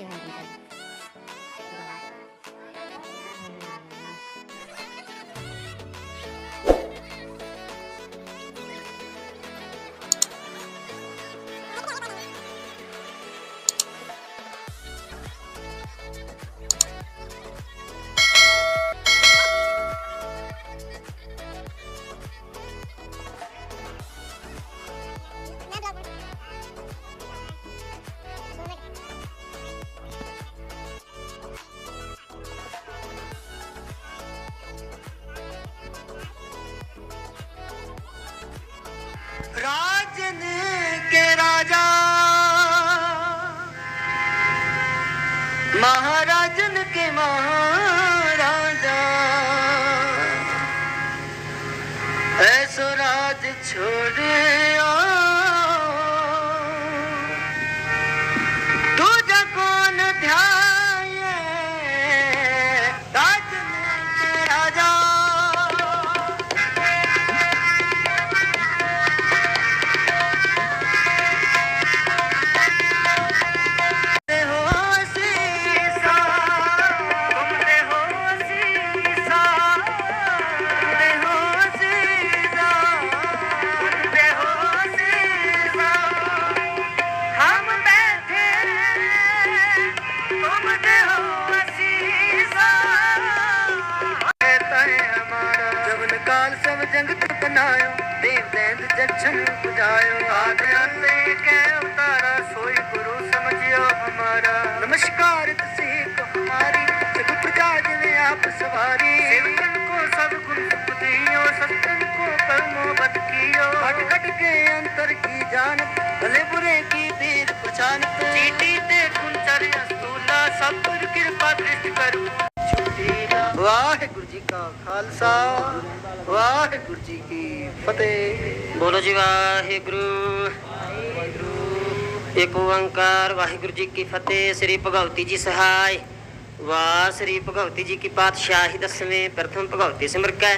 ਜੀ ਮੈਂ ਰਾਜਨ ਕੇ ਰਾਜਾ। ਮਹਾਰਾਜਨ ਕੇ ਮਹਾਰਾਜਾ ਜਾਇਓ ਆਗਿਆ ਤੇ ਕਹਿ ਉਤਾਰਾ ਸੋਈ ਗੁਰੂ ਸਮਝਿਓ ਹਮਾਰਾ। ਨਮਸਕਾਰ ਤੁਸੀਂ ਕੋ ਹਮਾਰੀ ਸਭ ਪ੍ਰਜਾ ਜਿਵੇਂ ਆਪ ਸਵਾਰੀ। ਸੇਵਕਨ ਕੋ ਸਭ ਗੁਣ ਸੁਪਦੀਓ ਸਤਨ ਕੋ ਕਰਮੋ ਬਦ ਕੀਓ। ਘਟ ਘਟ ਕੇ ਅੰਤਰ ਕੀ ਜਾਣ ਭਲੇ ਬੁਰੇ ਕੀ ਵੀਰ ਪਛਾਨ ਚੀਟੀ ਤੇ ਗੁਣ ਚਰਿਆ ਸਤੂਲਾ ਸਭ ਪਰ ਕਿਰਪਾ ਦ੍ਰਿਸ਼ਟ ਕਰੋ ਵਾਹਿਗੁਰੂ ਜੀ ਕਾ ਖਾਲਸਾ, ਵਾਹਿਗੁਰੂ ਜੀ ਕੀ ਫਤਿਹ। ਬੋਲੋ ਜੀ ਵਾਹਿਗੁਰੂ। ਏਕ ਓੰਕਾਰ, ਵਾਹਿਗੁਰੂ ਜੀ ਕੀ ਫਤਿਹ। ਸ੍ਰੀ ਭਗਵਤੀ ਜੀ ਸਹਾਇ। ਵਾਹ ਸ੍ਰੀ ਭਗਵਤੀ ਜੀ ਕੀ ਪਾਤਸ਼ਾਹੀ ਦਸਵੇਂ, ਪ੍ਰਥਮ ਭਗਵਤੀ ਸਿਮਰ ਕੈ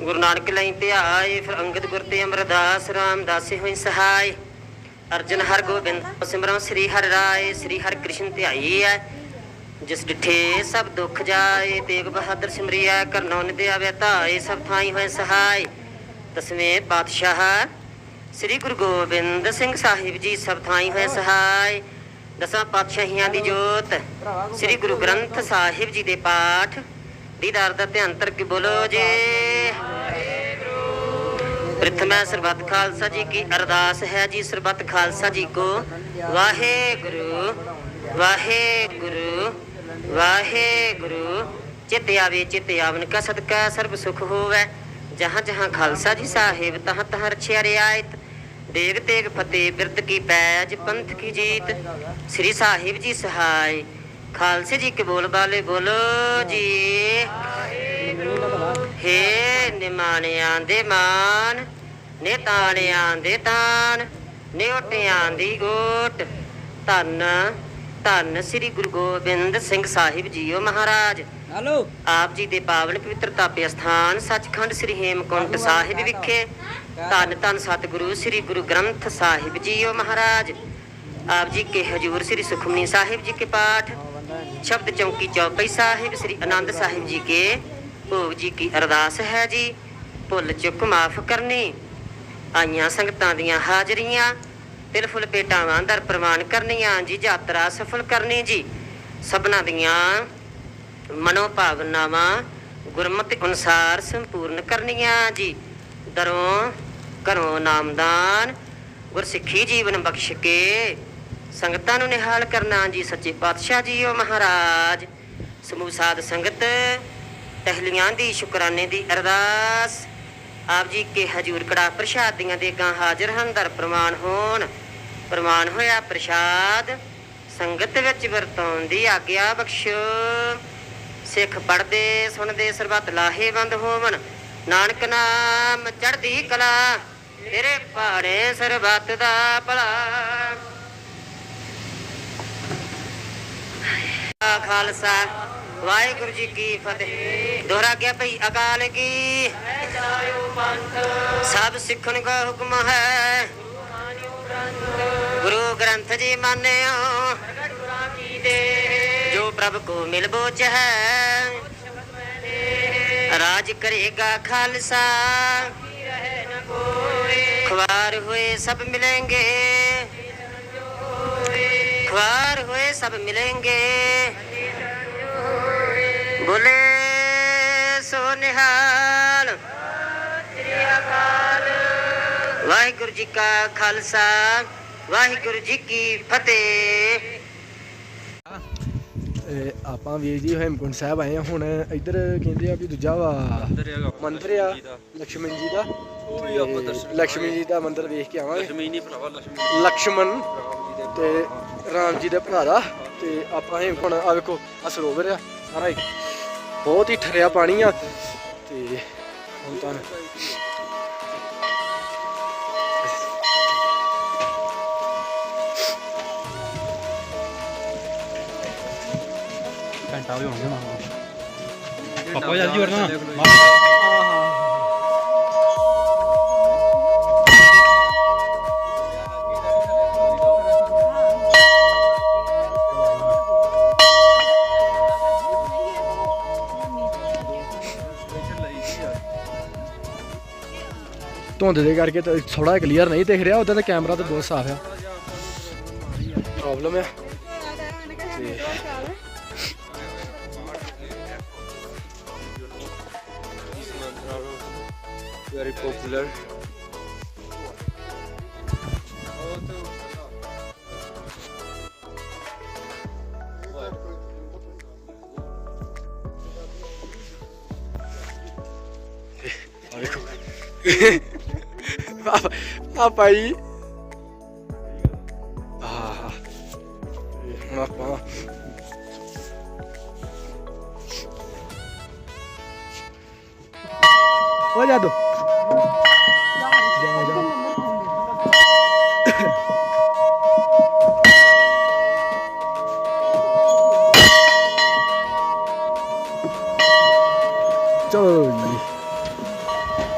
ਗੁਰੂ ਨਾਨਕ ਲਈ ਧਿਆਏ, ਫਿਰ ਅੰਗਦ ਗੁਰ ਤੇ ਅਮਰਦਾਸ, ਰਾਮਦਾਸੇ ਹੋਈ ਸਹਾਇ। ਅਰਜਨ ਹਰ ਗੋਬਿੰਦ ਸਿਮਰਨ ਸ੍ਰੀ ਹਰਿ ਰਾਏ, ਸ੍ਰੀ ਹਰਿ ਕ੍ਰਿਸ਼ਨ ਧਿਆਈ ਹੈ। ਜਿਸ ਡਿਠੇ ਸਭ ਦੁੱਖ ਜਾਏ, ਤੇਗ ਬਹਾਦਰ ਸਿਮਰਿਆ ਕਰਨੋ ਨਿਦੇ ਆਵੇ ਧਾਏ ਸਭ ਥਾਈ ਹੋਏ ਸਹਾਇ ਦਸਵੇਂ ਪਾਤਸ਼ਾਹ ਸ੍ਰੀ ਗੁਰੂ ਗੋਬਿੰਦ ਸਿੰਘ ਸਾਹਿਬ ਜੀ ਸਭ ਥਾਈ ਹੋਏ ਸਹਾਇ ਦਸਾਂ ਪਾਤਸ਼ਾਹੀਆਂ ਦੀ ਜੋਤ ਸ੍ਰੀ ਗੁਰੂ ਗ੍ਰੰਥ ਸਾਹਿਬ ਜੀ ਦੇ ਪਾਠ ਦੀਦਾਰ ਦਾ ਧਿਆਨ ਧਰ ਕੇ ਬੋਲੋ ਜੀ। ਪ੍ਰਥਮੈ ਸਰਬੱਤ ਖਾਲਸਾ ਜੀ ਕੀ ਅਰਦਾਸ ਹੈ ਜੀ, ਸਰਬੱਤ ਖਾਲਸਾ ਜੀ ਕੋ। ਵਾਹਿਗੁਰੂ ਵਾਹਿਗੁਰੂ। ਵਾਹਿਗੁਰੂ, ਚਿਤ ਆਵੇ, ਚਿਤ ਆਵਨ ਕਾ ਸਦਕਾ ਸਰਬ ਸੁਖ ਹੋਵੇ। ਜਹਾਂ ਜਹਾਂ ਖਾਲਸਾ ਜੀ ਸਾਹਿਬ, ਤਹਾਂ ਤਹਾਂ ਰਛਿਆ ਰਿਆਇਤ ਦੇਗ ਤੇਗ ਫਤਿਹ ਬਿਰਦ ਕੀ ਪੈਜ, ਪੰਥ ਕੀ ਜੀਤ। ਸ੍ਰੀ ਸਾਹਿਬ ਜੀ ਸਹਾਇ, ਖਾਲਸੇ ਜੀ ਕੇ ਬੋਲ ਬਾਲੇ ਬੋਲੋ ਜੀ। ਹੇ ਨਿਮਾਣਿਆਂ ਦੇ ਮਾਨ ਨੇ ਤਾਣਿਆਂ ਦੇ ਤਾਨ ਨੇ ਓਟਿਆਂ ਦੀ ਗੋਟ। ਧੰਨ ਧੰਨ ਸ੍ਰੀ ਗੁਰੂ ਗੋਬਿੰਦ ਸਿੰਘ ਸਾਹਿਬ ਜੀਓ ਮਹਾਰਾਜ। ਹਲੋ। ਆਪ ਜੀ ਦੇ ਪਾਵਨ ਪਵਿੱਤਰ ਤਾਪੇ ਸਥਾਨ ਸੱਚਖੰਡ ਸ੍ਰੀ ਹੇਮਕੁੰਟ ਸਾਹਿਬ ਵਿਖੇ। ਧੰਨ ਧੰਨ ਸਤਿਗੁਰੂ ਸ੍ਰੀ ਗੁਰੂ ਗ੍ਰੰਥ ਸਾਹਿਬ ਜੀਓ ਮਹਾਰਾਜ। ਆਪ ਜੀ ਕੇ ਹਜੂਰ ਸ੍ਰੀ ਸੁਖਮਨੀ ਸਾਹਿਬ ਜੀ ਕੇ ਪਾਠ। ਸ਼ਬਦ ਚੌਂਕੀ ਚੌਪਈ ਸਾਹਿਬ ਸ੍ਰੀ ਆਨੰਦ ਸਾਹਿਬ ਜੀ ਕੇ। ਭੋਗ ਜੀ ਕੀ ਅਰਦਾਸ ਹੈ ਜੀ। ਭੁੱਲ ਚੁੱਕ ਮਾਫ ਕਰਨੀ। ਆਈਆਂ ਸੰਗਤਾਂ ਦੀਆਂ ਹਾਜ਼ਰੀਆਂ। ਤਿਲ ਫੁੱਲ ਦਰ ਪ੍ਰਵਾਨ ਕਰਨੀਆਂ ਜੀ, ਯਾਤਰਾ ਸਫਲ ਕਰਨੀ ਜੀ। ਸਭਨਾ ਦੀਆਂ ਮਨੋ ਭਾਵਨਾਵਾਂ ਗੁਰਮਤਿ ਅਨੁਸਾਰ ਸੰਪੂਰਨ ਕਰਨੀਆਂ ਜੀ। ਦਰੋਂ ਘਰੋਂ ਨਾਮਦਾਨ ਗੁਰਸਿੱਖੀ ਜੀਵਨ ਬਖਸ਼ ਕੇ ਸੰਗਤਾਂ ਨੂੰ ਨਿਹਾਲ ਕਰਨਾ ਜੀ, ਸੱਚੇ ਪਾਤਸ਼ਾਹ ਜੀ ਓ ਮਹਾਰਾਜ। ਸਮੂਹ ਸਾਧ ਸੰਗਤ, ਟਹਿਲੀਆਂ ਦੀ ਸ਼ੁਕਰਾਨੇ ਦੀ ਅਰਦਾਸ। ਆਪ ਜੀ ਕੇ ਹਜੂਰ ਕੜਾ ਪ੍ਰਸ਼ਾਦ ਦੀਆਂ ਦੇਗਾਂ ਹਾਜ਼ਰ ਹਨ, ਦਰ ਪ੍ਰਮਾਣ ਹੋਣ। ਪ੍ਰਮਾਣ ਹੋਇਆ ਪ੍ਰਸ਼ਾਦ ਸੰਗਤ ਵਿੱਚ ਵਰਤਾਉਣ ਦੀ ਆਗਿਆ ਬਖਸ਼ੋ। ਸਿੱਖ ਪੜਦੇ ਸੁਣਦੇ ਸਰਬੱਤ ਲਾਹੇਵੰਦ ਹੋਵਨ ਨਾਨਕ ਨਾਮ ਚੜ੍ਹਦੀ ਕਲਾ ਤੇਰੇ ਪਾੜੇ ਸਰਬੱਤ ਦਾ ਭਲਾ। ਆ ਖਾਲਸਾ ਵਾਹਿਗੁਰੂ ਜੀ ਕੀ ਫਤਿਹ। ਦੁਹਰਾ ਗਿਆ ਭਈ ਅਕਾਲ ਕੀ। ਸਭ ਸਿੱਖਣ ਦਾ ਹੁਕਮ ਹੈ। ਗੁਰੂ ਗ੍ਰੰਥ ਜੀ ਮੰਨਿਓ, ਜੋ ਪ੍ਰਭ ਕੋ ਮਿਲ ਬੋਚ ਹੈ, ਰਾਜ ਕਰੇਗਾ ਖਾਲਸਾ। ਖਵਾਰ ਹੋਏ ਸਭ ਮਿਲेंगे ਖਵਾਰ ਹੋਏ ਸਭ ਮਿਲेंगे ਬੋਲੇ ਸੋ ਨਿਹਾਲ। ਵਾਹਿਗੁਰੂ ਜੀ ਕਾ ਖਾਲਸਾ ਵਾਹਿਗੁਰੂ ਜੀ ਕੀ ਫਤਿਹ। ਇਹ ਆਪਾਂ ਵੀਰ ਜੀ ਹੇਮਕੁੰਟ ਸਾਹਿਬ ਆਏ ਆ ਹੁਣ ਇੱਧਰ ਕਹਿੰਦੇ ਆ ਵੀ ਦੂਜਾ ਵਾ ਮੰਦਿਰ ਲక్ష్ਮਣ ਜੀ ਦਾ। ਉਹ ਲక్ష్ਮਣ ਜੀ ਦਾ ਮੰਦਿਰ ਵੇਖ ਕੇ ਆਵਾਂਗੇ। ਲక్ష్ਮੀ ਲక్ష్ਮਣ ਤੇ ਰਾਮ ਜੀ ਦੇ ਭਰਾ ਦਾ। ਤੇ ਆਪਾਂ ਹੇਮਕੁੰਟ ਆ ਵੇਖੋ ਆ ਆ ਸਾਰਾ ਹੀ। ਬਹੁਤ ਹੀ ਠਰਿਆ ਪਾਣੀ ਆ। ਤੇ ਹੁਣ ਤਾਂ ਘੰਟਾ ਵੀ ਹੋਣਗੇ ਨਾ। ਪਾਪਾ ਜਲਦੀ ਵਰਨਾ ਧੁੰਦ ਦੇ ਕਰਕੇ ਤਾਂ ਥੋੜਾ ਕਲੀਅਰ ਨਹੀਂ ਦਿਖ ਰਿਹਾ ਉਦਾਂ ਤਾਂ ਕੈਮਰਾ ਤਾਂ ਬਹੁਤ ਸਾਫ਼ ਆ। ਪ੍ਰੋਬਲਮ ਆ। ਵੈਰੀ ਪਪੂਲਰ ਆ ਵੇਖੋ ਪਾਪਾ ਪਾਪਾ ਜੀ ਆਹ ਹੁਣ ਆਪਾਂ ਹੋ ਜਾ ਦੋ ਜਾ ਜਾ ਚਲੋ ਜੀ।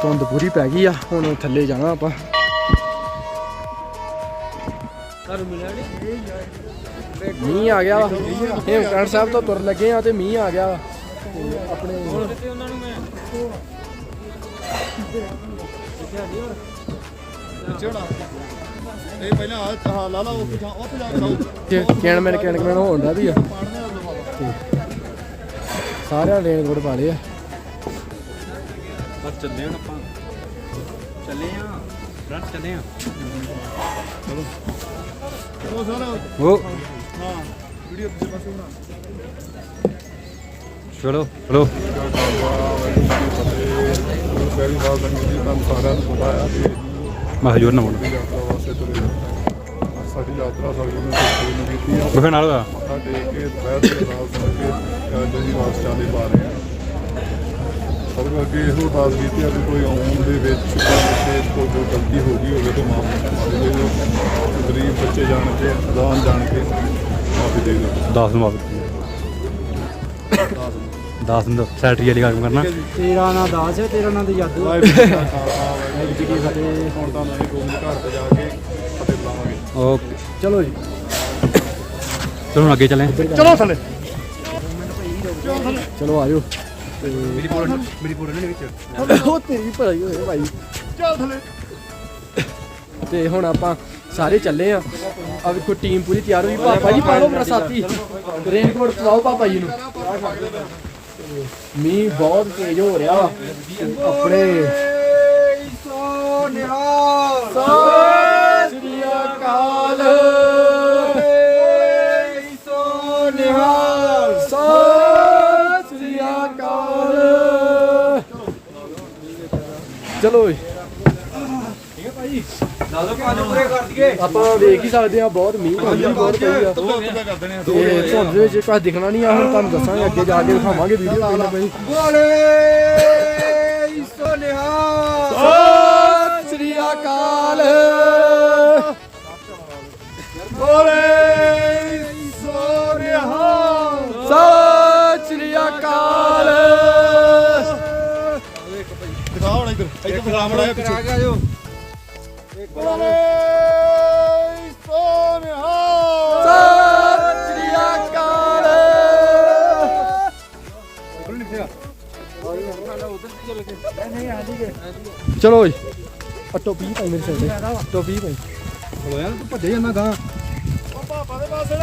ਧੁੰਦ ਪੂਰੀ ਪੈ ਗਈ ਆ, ਹੁਣ ਥੱਲੇ ਜਾਣਾ ਆਪਾਂ। ਮੀਂਹ ਆ ਗਿਆ ਵਾ। ਹੇਮਕੰਡ ਸਾਹਿਬ ਤੋਂ ਤੁਰ ਲੱਗੇ ਆ ਤੇ ਮੀਂਹ ਆ ਗਿਆ ਵਾ। ਤੇ ਆਪਣੇ ਇਹ ਪਹਿਲਾਂ ਹਾਂ ਲਾ ਲਾ ਉੱਥੇ ਜਾ ਉੱਥੇ ਜਾ ਕੇ ਲਾਓ ਕਿਣ ਮੈਨ ਕਿਣ ਮੈਨ ਹੋਣ ਦਾ ਵੀ ਆ। ਸਾਰਿਆਂ ਨੇ ਰੋਡ ਪਾ ਲਏ ਆ। ਬਸ ਚੱਲੇ ਹੁਣ ਆਪਾਂ। ਚੱਲੇ ਆ। ਫਰੰਟ ਚੱਲੇ ਆ। ਉਹ ਸਾਰਾ। ਉਹ ਹਾਂ ਵੀਡੀਓ ਦੂਜੇ ਪਾਸੇ ਬਣਾ ਚਲੋ ਚਲੋ ਮਹਜੂਰ ਨਾ ਨੂੰ ਪੂਰੀ ਆ ਬਖਣ ਵਾਲਾ ਮੱਥਾ ਦੇ ਨਾਲ ਸੁਣ ਅੱਗੇ ਇਹੋ ਅਰਦਾਸ ਕੀਤੀ ਆ ਕੋਈ ਆਉਣ ਦੇ ਵਿੱਚ ਜੋ ਗਲਤੀ ਹੋ ਗਈ ਹੋਵੇ ਤਾਂ ਮਾਫੀ ਦੇ ਦਿਓ। ਗਰੀਬ ਬੱਚੇ ਜਾਣ ਜਾਣ ਕੇ ਮਾਫੀ ਦੇ ਦਿਓ। ਦਾਸ ਦਿਨ ਸੈਟਰੀ ਵਾਲੀ ਕੰਮ ਕਰਨਾ। ਤੇਰਾ ਨਾਂ ਦਾਸ ਹੈ ਤੇਰਾ ਨਾਂ ਤੇ ਜਾਦੂ ਹੈ। ਹੁਣ ਤਾਂ ਮੈਂ ਗੋਬਿੰਦ ਘਰ ਤੇ ਜਾ ਕੇ ਫਤਿਹ ਬੁਲਾਵਾਂਗੇ। ਓਕੇ। ਚਲੋ ਜੀ। ਚਲੋ ਹੁਣ ਅੱਗੇ ਚੱਲੇ। ਚਲੋ ਥੱਲੇ। ਚਲੋ ਆਜੋ। ਮੇਰੀ ਪੋਲ ਮੇਰੀ ਪੋਲ ਨੇ ਵਿੱਚ। ਉਹ ਤੇਰੀ ਭਰਾਈ ਹੋਏ ਭਾਈ। ਚੱਲ ਥੱਲੇ। ਤੇ ਹੁਣ ਆਪਾਂ ਸਾਰੇ ਚੱਲੇ ਆ। ਆ ਵੇਖੋ ਟੀਮ ਪੂਰੀ ਤਿਆਰ ਹੋਈ। ਪਾਪਾ ਜੀ ਪਾ ਮੇਰਾ ਸਾਥੀ। ਰੇਨਕੋਟ ਪਵਾਓ ਪਾਪਾ ਜੀ ਨੂੰ। ਮੀਂਹ ਬਹੁਤ ਤੇਜ਼ ਹੋ ਰਿਹਾ। ਆਪਣੇ ਸੋ ਨਿਹਾਲ ਸਤਿ ਸ੍ਰੀ ਅਕਾਲ। ਸੋ ਨਿਹਾਲ ਸਤਿ ਸ੍ਰੀ ਅਕਾਲ। ਚਲੋ ਜੀ। ਆਪਾਂ ਵੇਖ ਹੀ ਸਕਦੇ ਆ ਬਹੁਤ ਮੀਂਹ ਪੈਂਦੀ ਆ, ਬਹੁਤ ਪਈ ਆ ਤੇ ਧੁੰਦ ਦੇ ਵਿੱਚ ਕੁਝ ਦਿਖਣਾ ਨਹੀਂ ਆ ਹੁਣ ਤੁਹਾਨੂੰ ਦੱਸਾਂਗੇ ਅੱਗੇ ਜਾ ਕੇ ਦਿਖਾਵਾਂਗੇ ਵੀਡੀਓ ਪਹਿਲਾਂ ਸ੍ਰੀ ਅਕਾਲ। ਬੋਲੇ ਸੋਨਿਹਾ ਸਤਿ ਸ੍ਰੀ ਅਕਾਲ। ਦਿਖਾ ਹੁਣ ਇੱਧਰ ਇੱਧਰ ਦਿਖਾ ਮੜਾ ਪਿੱਛੇ। ਵਾਲੇ ਸੋਨਿਹਾ ਸਤਿ ਸ੍ਰੀ ਅਕਾਲ ਚਲੋ ਜੀ ਆ ਟੋਪੀ ਪਾਈ ਮੇਰੇ ਸਿਰ ਤੇ। ਟੋਪੀ ਪਾਈ ਚਲੋ ਯਾਰ ਤੂੰ ਭੱਜੇ ਜਾਂਦਾ ਗਾਂ ਪਾਪਾ ਦੇ ਪਾਸ ਚੜ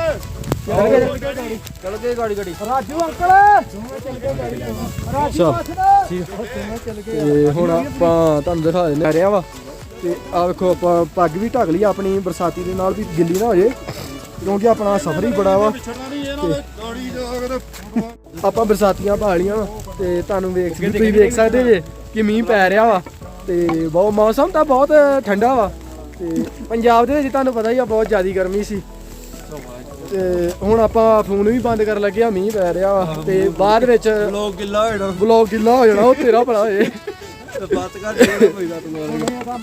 ਚਲ ਗਏ ਗਾੜੀ ਗਾੜੀ। ਰਾਜੂ ਅੰਕਲ। ਰਾਜੂ ਪਾਸ ਚਲ ਗਏ ਹੁਣ ਆਪਾਂ ਤੁਹਾਨੂੰ ਦਿਖਾ ਦਿੰਦੇ ਆ ਰਿਹਾ ਵਾ। ਤੇ ਆ ਵੇਖੋ ਆਪਾਂ ਪੱਗ ਵੀ ਢੱਕ ਲਈ ਆਪਣੀ ਬਰਸਾਤੀ ਦੇ ਨਾਲ ਵੀ ਗਿੱਲੀ ਨਾ ਹੋ ਜੇ ਕਿਉਂਕਿ ਆਪਣਾ ਸਫ਼ਰ ਹੀ ਬੜਾ ਵਾ। ਆਪਾਂ ਬਰਸਾਤੀਆਂ ਪਾ ਲੀਆਂ ਤੇ ਤੁਹਾਨੂੰ ਵੇਖ ਤੁਸੀਂ ਵੇਖ ਸਕਦੇ ਜੇ ਕਿ ਮੀਂਹ ਪੈ ਰਿਹਾ ਵਾ ਤੇ ਬਹੁਤ ਮੌਸਮ ਤਾਂ ਬਹੁਤ ਠੰਡਾ ਵਾ ਤੇ ਪੰਜਾਬ ਦੇ ਵਿੱਚ ਤੁਹਾਨੂੰ ਪਤਾ ਹੀ ਆ ਬਹੁਤ ਜ਼ਿਆਦੀ ਗਰਮੀ ਸੀ। ਤੇ ਹੁਣ ਆਪਾਂ ਫੋਨ ਵੀ ਬੰਦ ਕਰਨ ਲੱਗੇ ਆ ਮੀਂਹ ਪੈ ਰਿਹਾ ਵਾ ਤੇ ਬਾਅਦ ਵਿੱਚ ਲੋਕ ਗਿੱਲਾ ਹੋਣਾ ਬਲੌਗ ਗਿੱਲਾ ਹੋ ਜਾਣਾ ਉਹ ਤੇਰਾ ਭਲਾ ਹੋਏ। ਬਾਤ ਕਰ ਜਿਹੜਾ ਕੋਈ ਗੱਲ ਤੂੰ